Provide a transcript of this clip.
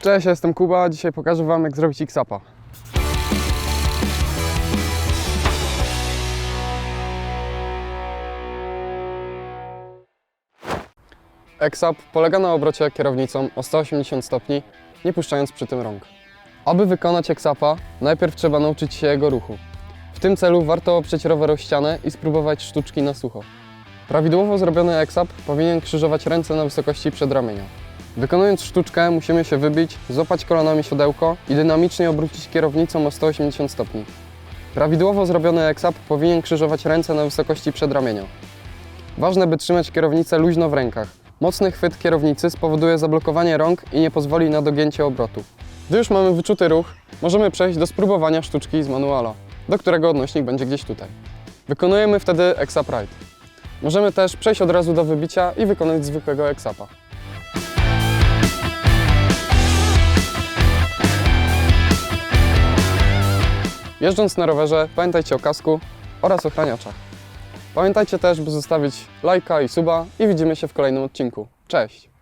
Cześć, ja jestem Kuba, dzisiaj pokażę Wam jak zrobić X-Upa. X-Up polega na obrocie kierownicą o 180 stopni, nie puszczając przy tym rąk. Aby wykonać X-Upa, najpierw trzeba nauczyć się jego ruchu. W tym celu warto oprzeć rower o ścianę i spróbować sztuczki na sucho. Prawidłowo zrobiony X-Up powinien krzyżować ręce na wysokości przedramienia. Wykonując sztuczkę musimy się wybić, złapać kolanami siodełko i dynamicznie obrócić kierownicą o 180 stopni. Prawidłowo zrobiony X-Up powinien krzyżować ręce na wysokości przedramienia. Ważne, by trzymać kierownicę luźno w rękach. Mocny chwyt kierownicy spowoduje zablokowanie rąk i nie pozwoli na dogięcie obrotu. Gdy już mamy wyczuty ruch, możemy przejść do spróbowania sztuczki z manuala, do którego odnośnik będzie gdzieś tutaj. Wykonujemy wtedy X-Up Ride. Możemy też przejść od razu do wybicia i wykonać zwykłego X-Upa. Jeżdżąc na rowerze, pamiętajcie o kasku oraz ochraniaczach. Pamiętajcie też, by zostawić lajka i suba i widzimy się w kolejnym odcinku. Cześć!